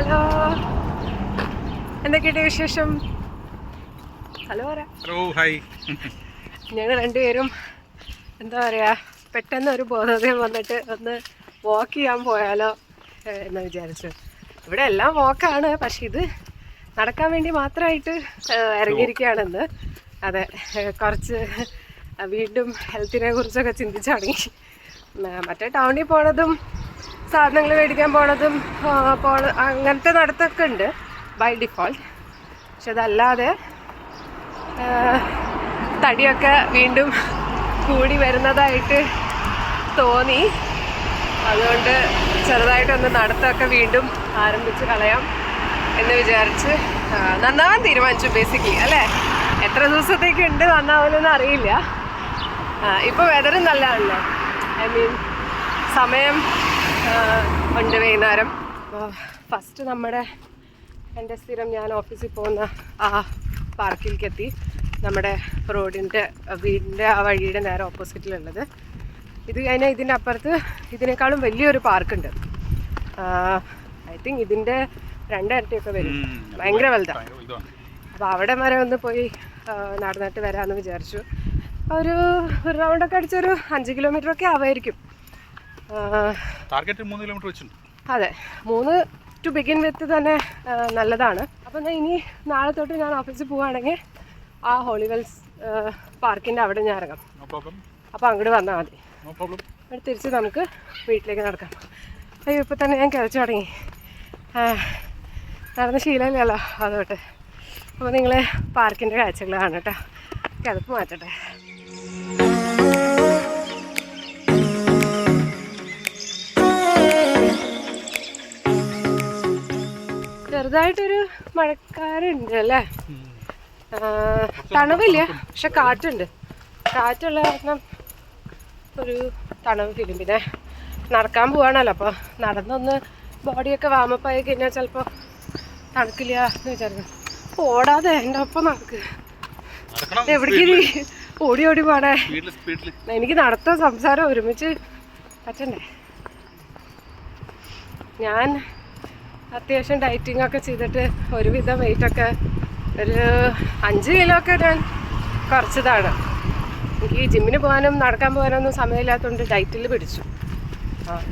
Hello. എന്തൊക്കെയുണ്ട് വിശേഷം? Hello hello hi. ഞങ്ങൾ രണ്ടുപേരും എന്താ പറയുക പെട്ടെന്ന് ഒരു ബോധോദയം വന്നിട്ട് ഒന്ന് വാക്ക് ചെയ്യാൻ പോയാലോ എന്ന് വിചാരിച്ചു. ഇവിടെ എല്ലാം വാക്കാണ് പക്ഷെ ഇത് നടക്കാൻ വേണ്ടി മാത്രമായിട്ട് ഇറങ്ങിയിരിക്കുകയാണെന്ന്. അതെ കുറച്ച് വീണ്ടും ഹെൽത്തിനെ കുറിച്ചൊക്കെ ചിന്തിച്ചു തുടങ്ങി മറ്റേ ടൗണിൽ പോണതും സാധനങ്ങൾ മേടിക്കാൻ പോണതും പോണ അങ്ങനത്തെ നടത്തൊക്കെ ഉണ്ട് ബൈ ഡിഫോൾട്ട് പക്ഷെ അതല്ലാതെ തടിയൊക്കെ വീണ്ടും കൂടി വരുന്നതായിട്ട് തോന്നി. അതുകൊണ്ട് ചെറുതായിട്ടൊന്ന് നടത്തമൊക്കെ വീണ്ടും ആരംഭിച്ച് കളയാം എന്ന് വിചാരിച്ച് നന്നാവാൻ തീരുമാനിച്ചു ബേസിക്കലി അല്ലേ? എത്ര ദിവസത്തേക്ക് ഉണ്ട് നന്നാവുമെന്ന് അറിയില്ല. ഇപ്പോൾ വെതറും നല്ലതാണല്ലോ. ഐ മീൻ സമയം ഉണ്ട് വൈകുന്നേരം. ഫസ്റ്റ് നമ്മുടെ എന്റെ സ്ഥിരം ഞാൻ ഓഫീസിൽ പോകുന്ന ആ പാർക്കിലേക്ക് എത്തി നമ്മുടെ റോഡിന്റെ വീടിന്റെ ആ വഴിയുടെ നേരെ ഓപ്പോസിറ്റിലുള്ളത്. ഇത് കഴിഞ്ഞാൽ ഇതിന്റെ അപ്പുറത്ത് ഇതിനേക്കാളും വലിയൊരു പാർക്കുണ്ട്. ഐ തിങ്ക് ഇതിന്റെ രണ്ടിരട്ടിയൊക്കെ വരും. ഭയങ്കര വലുതാണ് അപ്പോൾ അവിടെ വരെ ഒന്ന് പോയി നടന്നിട്ട് വരാമെന്ന് വിചാരിച്ചു. ഒരു ഒരു റൗണ്ടൊക്കെ അടിച്ചൊരു അഞ്ച് കിലോമീറ്ററൊക്കെ ആവായിരിക്കും. ടാർഗറ്റ് മൂന്ന് കിലോമീറ്റർ വെച്ചിട്ടുണ്ട്. അതെ മൂന്ന് ടു ബിഗിൻ വിത്ത് തന്നെ നല്ലതാണ്. അപ്പം ഇനി നാളെ തൊട്ട് ഞാൻ ഓഫീസിൽ പോവുകയാണെങ്കിൽ ആ ഹോളിവെൽസ് പാർക്കിന്റെ അവിടെ ഞാൻ ഇറങ്ങാം. അപ്പോൾ അങ്ങോട്ട് വന്നാൽ മതി. അവിടെ തിരിച്ച് നമുക്ക് വീട്ടിലേക്ക് നടക്കാം. അയ്യോ ഇപ്പം തന്നെ ഞാൻ കിളച്ചു തുടങ്ങി. നടന്ന ശീലമില്ലല്ലോ അതോട്ട്. അപ്പോൾ നിങ്ങൾ പാർക്കിന്റെ കാഴ്ചകളാണ് കേട്ടോ കിതപ്പ് മാറ്റട്ടെ. ചെറുതായിട്ടൊരു മഴക്കാരുണ്ട് അല്ലേ? തണുവില്ല പക്ഷെ കാറ്റുണ്ട്. കാറ്റുള്ള കാരണം ഒരു തണവ് ഫീലും പിന്നെ നടക്കാൻ പോവാണല്ലോ അപ്പോൾ നടന്നൊന്ന് ബോഡിയൊക്കെ വാമപ്പ് ആയി കഴിഞ്ഞാൽ ചിലപ്പോൾ തണുക്കില്ല എന്ന് വിചാരിക്കും. ഓടാതെ എന്റെ ഒപ്പം നടക്ക്. എവിടേക്ക് നീ ഓടി ഓടി പോണേ? എനിക്ക് നടത്താൻ സംസാരം ഒരുമിച്ച് പറ്റണ്ടേ? ഞാൻ അത്യാവശ്യം ഡയറ്റിംഗ് ഒക്കെ ചെയ്തിട്ട് ഒരുവിധം ഒക്കെ ഒരു അഞ്ച് കിലോ ഒക്കെ ഞാൻ കുറച്ചതാണ്. എനിക്ക് ജിമ്മിന് പോകാനും നടക്കാൻ പോകാനൊന്നും സമയമില്ലാത്തതുകൊണ്ട് ഡയറ്റിൽ പിടിച്ചു.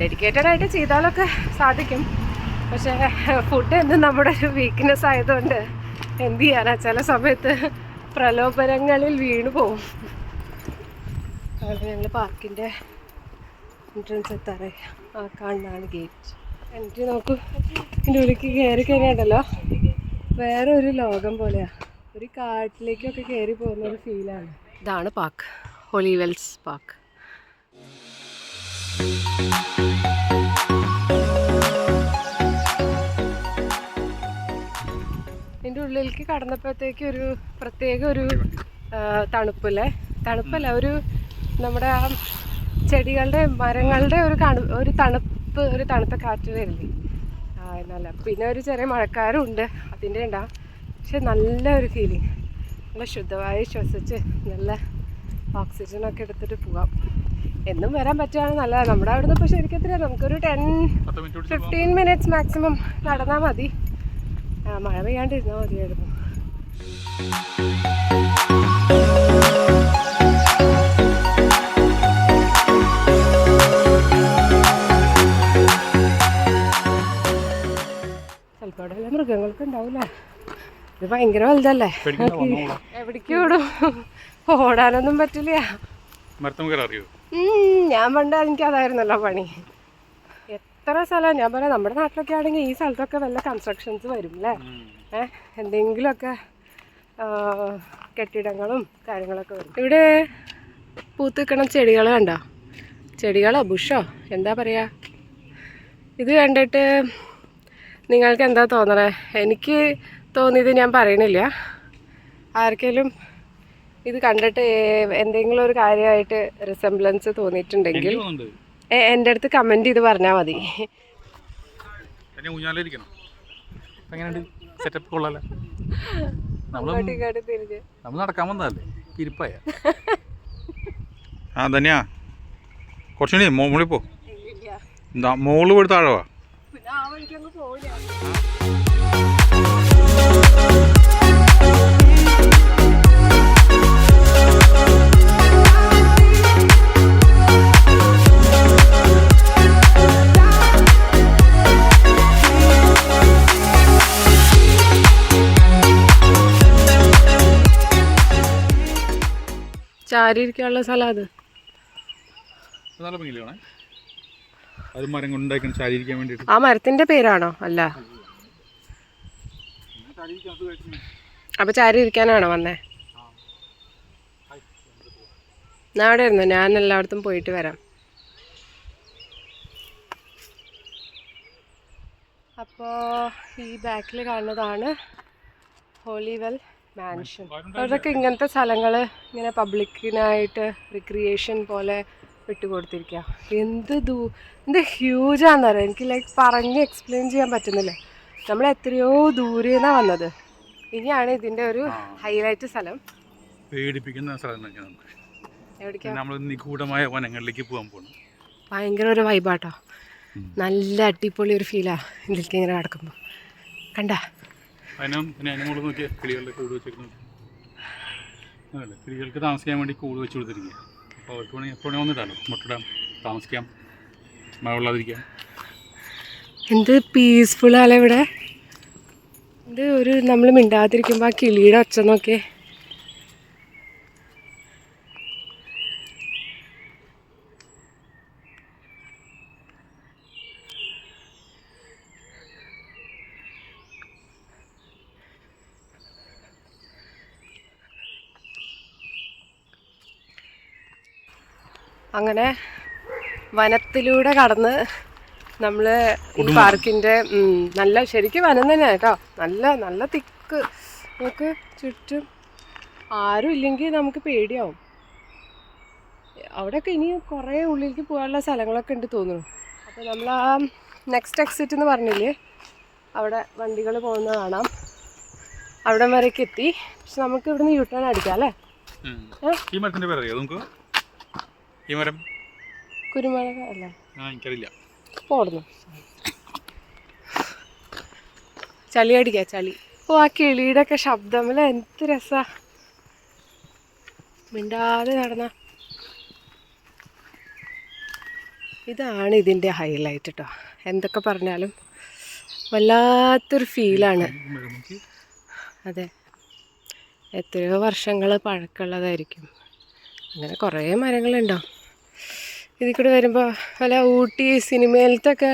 ഡെഡിക്കേറ്റഡ് ആയിട്ട് ചെയ്താലൊക്കെ സാധിക്കും. പക്ഷേ ഫുഡ് എന്നും നമ്മുടെ ഒരു വീക്ക്നെസ് ആയതുകൊണ്ട് എന്ത് ചെയ്യാനാ? ചില സമയത്ത് പ്രലോഭനങ്ങളിൽ വീണു പോവും. അവിടെ ഞങ്ങൾ പാർക്കിന്റെ എൻട്രൻസ് എത്താറായി. ആ കാണുന്നതാണ് ഗേറ്റ് എൻട്രി നോക്കൂ. എന്റെ ഉള്ളിലേക്ക് കയറി കഴിഞ്ഞാണ്ടല്ലോ വേറെ ഒരു ലോകം പോലെയാ. ഒരു കാട്ടിലേക്കൊക്കെ കയറി പോകുന്ന ഒരു ഫീലാണ്. ഇതാണ് പാർക്ക് ഹോളിവെൽസ് പാക്ക്. എന്റെ ഉള്ളിലേക്ക് കടന്നപ്പോഴത്തേക്ക് ഒരു പ്രത്യേക ഒരു തണുപ്പല്ലേ? തണുപ്പല്ല ഒരു നമ്മുടെ ആ ചെടികളുടെ മരങ്ങളുടെ ഒരു ഒരു തണുപ്പ് ഒരു തണുത്ത കാറ്റ് വരില്ലേ നല്ല പിന്നെ ഒരു ചെറിയ മഴക്കാരും ഉണ്ട്. അതിന്റെ ഉണ്ടാവും പക്ഷെ നല്ല ഒരു ഫീലിംഗ് നല്ല ശുദ്ധമായി ശ്വസിച്ച് നല്ല ഓക്സിജനൊക്കെ എടുത്തിട്ട് പോകാം എന്നും വരാൻ പറ്റുകയാണെങ്കിൽ നല്ലതാണ് നമ്മുടെ അവിടുന്ന് ഇപ്പോൾ ശരിക്കും എത്രയാണ് നമുക്കൊരു ടെൻ ഫിഫ്റ്റീൻ മിനിറ്റ്സ് മാക്സിമം നടന്നാൽ മതി. ആ മഴ പെയ്യാണ്ടിരുന്നാൽ മതിയായിരുന്നു. ചിലപ്പോൾ അവിടെ വല്ല മൃഗങ്ങളൊക്കെ ഉണ്ടാവില്ലേ ഇത് ഭയങ്കര വലുതല്ലേ? എവിടേക്ക് ഓടും? ഓടാനൊന്നും പറ്റില്ല. ഞാൻ പണ്ട് എനിക്ക് അതായിരുന്നല്ലോ പണി. എത്ര സ്ഥലം? ഞാൻ പറയാം നമ്മുടെ നാട്ടിലൊക്കെ ആണെങ്കിൽ ഈ സ്ഥലത്തൊക്കെ വല്ല കൺസ്ട്രക്ഷൻസ് വരും അല്ലേ ഏഹ് എന്തെങ്കിലുമൊക്കെ കെട്ടിടങ്ങളും കാര്യങ്ങളൊക്കെ വരും. ഇവിടെ പൂത്ത് നിൽക്കണ ചെടികൾ കണ്ടോ? ചെടികളോ ബുഷോ? എന്താ പറയുക ഇത് കണ്ടിട്ട് നിങ്ങൾക്ക് എന്താ തോന്നണേ? എനിക്ക് തോന്നിയത് ഞാൻ പറയണില്ല. ആർക്കെങ്കിലും ഇത് കണ്ടിട്ട് എന്തെങ്കിലും ഒരു കാര്യമായിട്ട് റിസംബ്ലൻസ് തോന്നിയിട്ടുണ്ടെങ്കിൽ എന്റെ അടുത്ത് കമന്റ് ചെയ്ത് പറഞ്ഞാൽ മതി. ആ ധന്യ. കുറച്ചുകൂടി മോളിൽ പോ. മോൾ പോയി താഴെ വാ. അത് ആ വഴിക്ക് അങ്ങ് പോവില്ല. ചാരി ഇരിക്കാനുള്ള സ്ഥലം അത്. നല്ല ഭംഗിയില്ലേ കാണാൻ? ആ മരത്തിന്റെ പേരാണോ? അല്ല. അപ്പൊ ചാരി ഇരിക്കാനാണോ വന്നേ? ഞാൻ അവിടെ ഇരുന്നു? ഞാൻ എല്ലായിടത്തും പോയിട്ട് വരാം. അപ്പോൾ ഈ ബാക്കിൽ കാണുന്നതാണ് ഹോളിവെൽ മാൻഷൻ. അതൊക്കെ ഇങ്ങനത്തെ സ്ഥലങ്ങൾ ഇങ്ങനെ പബ്ലിക്കിനായിട്ട് റിക്രിയേഷൻ പോലെ വിട്ടുകൊടുത്തിരിക്കുക എന്ത് ദൂ എന്ത് ഹ്യൂജാന്നറിയാം? എനിക്ക് ലൈക്ക് പറഞ്ഞ് എക്സ്പ്ലെയിൻ ചെയ്യാൻ പറ്റുന്നില്ല. നമ്മൾ എത്രയോ ദൂരെ നിന്നാണ് വന്നത്. ഇനിയാണ് ഇതിന്റെ ഒരു ഹൈലൈറ്റ് സ്ഥലം. പേടിപ്പിക്കുന്ന സ്ഥലം നമ്മൾ നിഗൂഢമായ വനങ്ങളിലേക്ക് പോകാൻ പോകണം ഭയങ്കര ഒരു വൈബാട്ടോ നല്ല അടിപൊളി ഒരു ഫീലാ ഇതിലേക്ക് ഇങ്ങനെ നടക്കുമ്പോൾ കണ്ട? കിളികളുടെ കൂട് വെച്ചേക്കുന്നു കിളികൾക്ക് താമസിക്കാൻ വേണ്ടി കൂട് വെച്ച് കൊടുത്തിരിക്കുക അവർക്ക് വേണമെങ്കിൽ എപ്പോഴും വന്നിട്ടാലോ മുട്ടിടാം താമസിക്കാം. മഴ കൊള്ളാതിരിക്കാം. എന്ത് പീസ്ഫുള്ളാണ് ഇവിടെ. ഇത് ഒരു നമ്മൾ മിണ്ടാതിരിക്കുമ്പോൾ ആ കിളിയുടെ ഒച്ച നോക്കിയേ അങ്ങനെ വനത്തിലൂടെ കടന്ന് നമ്മൾ ഈ പാർക്കിന്റെ നല്ല ശരിക്കും വനം തന്നെയാണ് കേട്ടോ. നല്ല നല്ല തിക്ക്. നമുക്ക് ചുറ്റും ആരും ഇല്ലെങ്കിൽ നമുക്ക് പേടിയാവും. അവിടെയൊക്കെ ഇനി കുറേ ഉള്ളിലേക്ക് പോകാനുള്ള സ്ഥലങ്ങളൊക്കെ ഉണ്ട് തോന്നുന്നു. അപ്പോൾ നമ്മൾ ആ നെക്സ്റ്റ് എക്സിറ്റ് എന്ന് പറഞ്ഞില്ലേ? അവിടെ വണ്ടികൾ പോകുന്നത് കാണാം. അവിടെ വരേക്ക് എത്തി. പക്ഷെ നമുക്ക് ഇവിടുന്ന് യു ടേൺ അടിക്കാം അല്ലേ? ഈ മരത്തിന്റെ പേരറിയോ? നമുക്ക് ഈ മരം? കുരുമുളക് അല്ല. ആ എനിക്കറിയില്ല. ഓടുന്നു. ചളി അടിക്കുക ചളി. ഓ ആ കിളിയുടെ ഒക്കെ ശബ്ദം അല്ലേ? എന്ത് രസാ. മിണ്ടാതെ നടന്ന. ഇതാണ് ഇതിന്റെ ഹൈലൈറ്റ് കേട്ടോ എന്തൊക്കെ പറഞ്ഞാലും വല്ലാത്തൊരു ഫീലാണ് അതെ. എത്രയോ വർഷങ്ങൾ പഴക്കമുള്ളതായിരിക്കും. അങ്ങനെ കുറേ മരങ്ങളുണ്ടാവും ഇതിൽ കൂടെ വരുമ്പോൾ അല്ല ഊട്ടി സിനിമയിലത്തൊക്കെ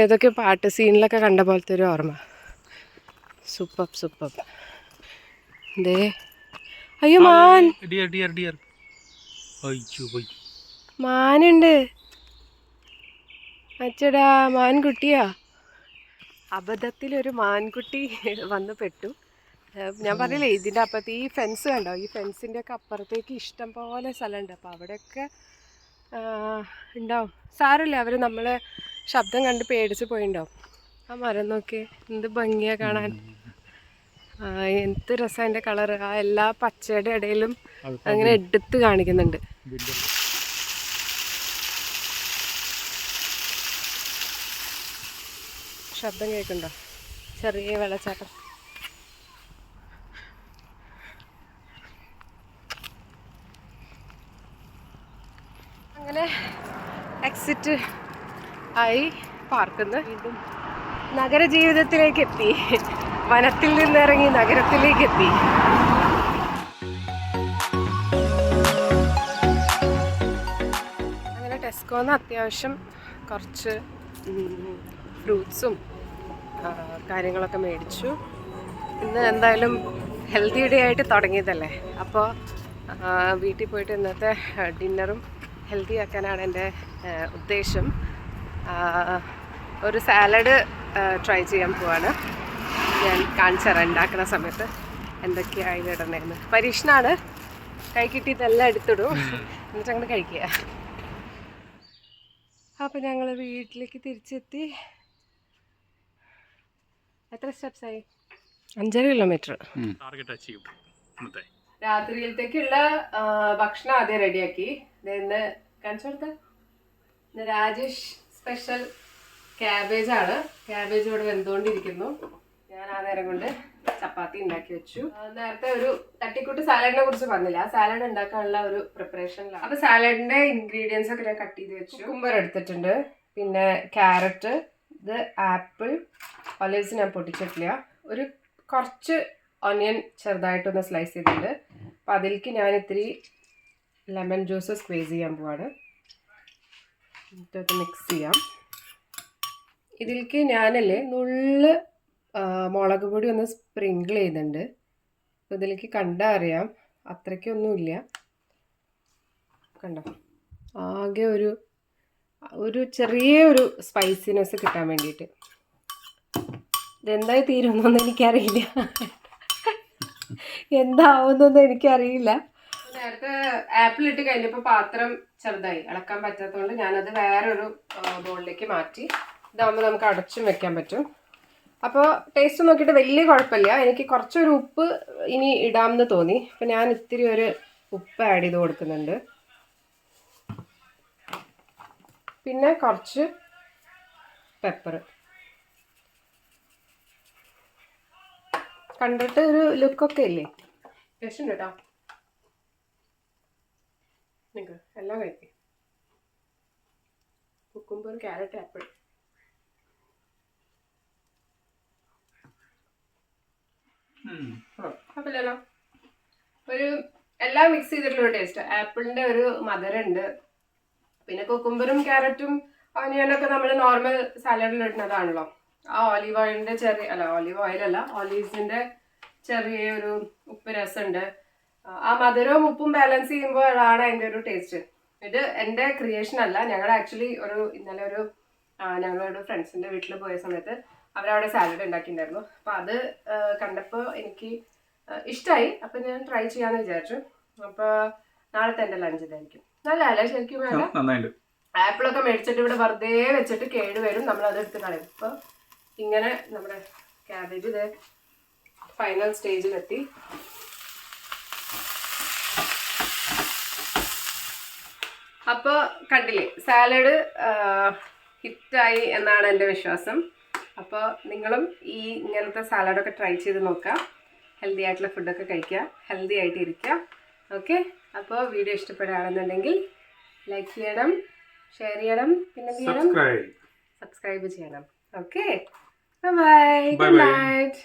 ഏതൊക്കെ പാട്ട് സീനിലൊക്കെ കണ്ട പോലത്തെ ഒരു ഓർമ്മ. Super super. ദേ. അയ്യോ മാൻ. ഡിയർ ഡിയർ ഡിയർ മാനുണ്ട്. അച്ചടാ മാൻകുട്ടിയാ. അബദ്ധത്തിൽ ഒരു മാൻകുട്ടി വന്ന് പെട്ടു. ഞാൻ പറഞ്ഞില്ലേ ഇതിന്റെ അപ്പുറത്ത് ഈ ഫെൻസ് കണ്ടോ? ഈ ഫെൻസിന്റെ ഒക്കെ അപ്പുറത്തേക്ക് ഇഷ്ടം പോലെ സ്ഥലമുണ്ട്. അപ്പോൾ അവിടെയൊക്കെ ഉണ്ടാവും സാരമില്ല അവർ നമ്മളെ ശബ്ദം കണ്ട് പേടിച്ച് പോയിണ്ടാവും. ആ മരം നോക്കി എന്ത് ഭംഗിയാ കാണാൻ. എന്ത് രസം കളർ ആ എല്ലാ പച്ചയുടെ ഇടയിലും അങ്ങനെ എടുത്ത് കാണിക്കുന്നുണ്ട്. ശബ്ദം കേൾക്കുന്നുണ്ടോ? ചെറിയ വെള്ളച്ചാട്ടം. അങ്ങനെ എക്സിറ്റ് ആയി പാർക്കുന്നു. വീണ്ടും നഗരജീവിതത്തിലേക്ക് എത്തി. വനത്തിൽ നിന്നിറങ്ങി നഗരത്തിലേക്ക് എത്തി. അങ്ങനെ ടെസ്കോന്ന് അത്യാവശ്യം കുറച്ച് ഫ്രൂട്ട്സും കാര്യങ്ങളൊക്കെ മേടിച്ചു. ഇന്ന് എന്തായാലും ഹെൽത്തി ഡേ ആയിട്ട് തുടങ്ങിയതല്ലേ? അപ്പോൾ വീട്ടിൽ പോയിട്ട് ഇന്നത്തെ ഡിന്നറും ഹെൽത്തി ആക്കാനാണ് എന്റെ ഉദ്ദേശം. ഒരു സാലഡ് ട്രൈ ചെയ്യാൻ പോവാണ്. ഞാൻ കാണിച്ചറ ഉണ്ടാക്കുന്ന സമയത്ത് എന്തൊക്കെയാണ് അതിലിടണേന്ന് പരീക്ഷണമാണ് കൈ കിട്ടിയതെല്ലാം എടുത്തിടും. എന്നിട്ട് അങ്ങനെ കഴിക്കുക. അപ്പോൾ ഞങ്ങൾ വീട്ടിലേക്ക് തിരിച്ചെത്തി. എത്ര സ്റ്റെപ്സ് ആയി? അഞ്ചര കിലോമീറ്റർ ടാർഗറ്റ് അച്ചീവ് ഇന്നത്തെ രാത്രിയിലത്തേക്കുള്ള ഭക്ഷണം ആദ്യം റെഡിയാക്കി ഇന്ന് കാണിച്ചു കൊടുത്ത. ഇന്ന് രാജേഷ് സ്പെഷ്യൽ ക്യാബേജ് ആണ്. ക്യാബേജ് ഇവിടെ വെന്തുകൊണ്ടിരിക്കുന്നു. ഞാൻ ആ നേരം കൊണ്ട് ചപ്പാത്തി ഉണ്ടാക്കി വെച്ചു. നേരത്തെ ഒരു തട്ടിക്കൂട്ട് സാലഡിനെ കുറിച്ച് പറഞ്ഞില്ല. ആ സാലഡ് ഉണ്ടാക്കാനുള്ള ഒരു പ്രിപ്പറേഷനിലാണ് അപ്പൊ സാലഡിന്റെ ഇൻഗ്രീഡിയൻസ് ഒക്കെ ഞാൻ കട്ട് ചെയ്ത് വെച്ചു. കുക്കുംബർ എടുത്തിട്ടുണ്ട്. പിന്നെ ക്യാരറ്റ് ഇത് ആപ്പിൾ ഒലിവ്സ് ഞാൻ പൊട്ടിച്ചിട്ടില്ല. ഒരു കുറച്ച് ഒനിയൻ ചെറുതായിട്ടൊന്ന് സ്ലൈസ് ചെയ്തിട്ടുണ്ട്. അപ്പം അതിലേക്ക് ഞാൻ ഇത്തിരി ലെമൺ ജ്യൂസ് സ്ക്വീസ് ചെയ്യാൻ പോവാണ്. എന്നിട്ടത് മിക്സ് ചെയ്യാം. ഇതിലേക്ക് ഞാനല്ലേ നുള്ള് മുളക് പൊടി ഒന്ന് സ്പ്രിങ്കിൾ ചെയ്യുന്നുണ്ട് ഇതിലേക്ക് കണ്ടാൽ അറിയാം. അത്രയ്ക്കൊന്നുമില്ല കണ്ടോ? ആകെ ഒരു ഒരു ചെറിയ ഒരു സ്പൈസിനെസ് കിട്ടാൻ വേണ്ടിയിട്ട്. ഇതെന്തായി തീരുമെന്നൊന്നും എനിക്കറിയില്ല. എന്താവുന്നൊന്നും എനിക്കറിയില്ല. നേരത്തെ ആപ്പിൾ ഇട്ട് കഴിഞ്ഞപ്പോൾ പാത്രം ചെറുതായി ഇളക്കാൻ പറ്റാത്തതുകൊണ്ട് ഞാനത് വേറൊരു ബോളിലേക്ക് മാറ്റി. ഇതാകുമ്പോൾ നമുക്ക് അടച്ചും വെക്കാൻ പറ്റും. അപ്പോൾ ടേസ്റ്റ് നോക്കിയിട്ട് വലിയ കുഴപ്പമില്ല. എനിക്ക് കുറച്ചൊരു ഉപ്പ് ഇനി ഇടാമെന്ന് തോന്നി. അപ്പം ഞാൻ ഇത്തിരി ഒരു ഉപ്പ് ആഡ് ചെയ്ത് കൊടുക്കുന്നുണ്ട്. പിന്നെ കുറച്ച് പെപ്പർ കണ്ടിട്ട് ഒരു ലുക്കൊക്കെ ഇല്ലേ? ടേസ്റ്റ് ഉണ്ട് കേട്ടോ നിങ്ങൾക്ക് എല്ലാം കഴിക്കും. Cucumber carrot apple. കുഴപ്പമില്ലല്ലോ. ഒരു എല്ലാം മിക്സ് ചെയ്തിട്ടുള്ള ടേസ്റ്റ് ആപ്പിളിന്റെ ഒരു മധുരം ഉണ്ട് പിന്നെ കുക്കുംബറും ക്യാരറ്റും ഓനിയനൊക്കെ നമ്മൾ നോർമൽ സാലഡിൽ ഇടുന്നതാണല്ലോ. ആ ഓലീവ് ഓയിലിന്റെ ചെറിയ അല്ല ഓലീവ് ഓയിൽ അല്ല ഓലീവ്സിന്റെ ചെറിയ ഒരു ഉപ്പ് രസമുണ്ട്. ആ മധുരവും ഉപ്പും ബാലൻസ് ചെയ്യുമ്പോഴാണ് അതിന്റെ ഒരു ടേസ്റ്റ് ഇത് എന്റെ ക്രിയേഷൻ അല്ല. ഞങ്ങൾ ആക്ച്വലി ഒരു ഇന്നലെ ഒരു ഞങ്ങളൊരു ഫ്രണ്ട്സിന്റെ വീട്ടിൽ പോയ സമയത്ത് അവരവിടെ സാലഡ് ഉണ്ടാക്കിയിട്ടുണ്ടായിരുന്നു. അപ്പോൾ അത് കണ്ടപ്പോൾ എനിക്ക് ഇഷ്ടമായി അപ്പം ഞാൻ ട്രൈ ചെയ്യാമെന്ന് വിചാരിച്ചു. അപ്പോൾ നാളത്തെ എന്റെ ലഞ്ച് ഇതായിരിക്കും. നല്ല അല്ലേ ശരിക്കും വേണ്ട? ആപ്പിളൊക്കെ മേടിച്ചിട്ട് ഇവിടെ വെറുതെ വെച്ചിട്ട് കേട് വരും നമ്മൾ അത് എടുത്ത് കളയും. അപ്പോൾ ഇങ്ങനെ നമ്മുടെ ക്യാബേജ് ഇത് ഫൈനൽ സ്റ്റേജിലെത്തി അപ്പോൾ കണ്ടില്ലേ സാലഡ് ഹിറ്റായി എന്നാണ് എന്റെ വിശ്വാസം. അപ്പോൾ നിങ്ങളും ഈ ഇങ്ങനത്തെ സാലഡൊക്കെ ട്രൈ ചെയ്ത് നോക്കുക. ഹെൽത്തി ആയിട്ടുള്ള ഫുഡൊക്കെ കഴിക്കുക. ഹെൽത്തി ആയിട്ട് ഇരിക്കുക. ഓക്കെ അപ്പോൾ വീഡിയോ ഇഷ്ടപ്പെടുകയാണെന്നുണ്ടെങ്കിൽ ലൈക്ക് ചെയ്യണം ഷെയർ ചെയ്യണം പിന്നെ ചെയ്യണം സബ്സ്ക്രൈബ് സബ്സ്ക്രൈബ് ചെയ്യണം. Okay bye bye good night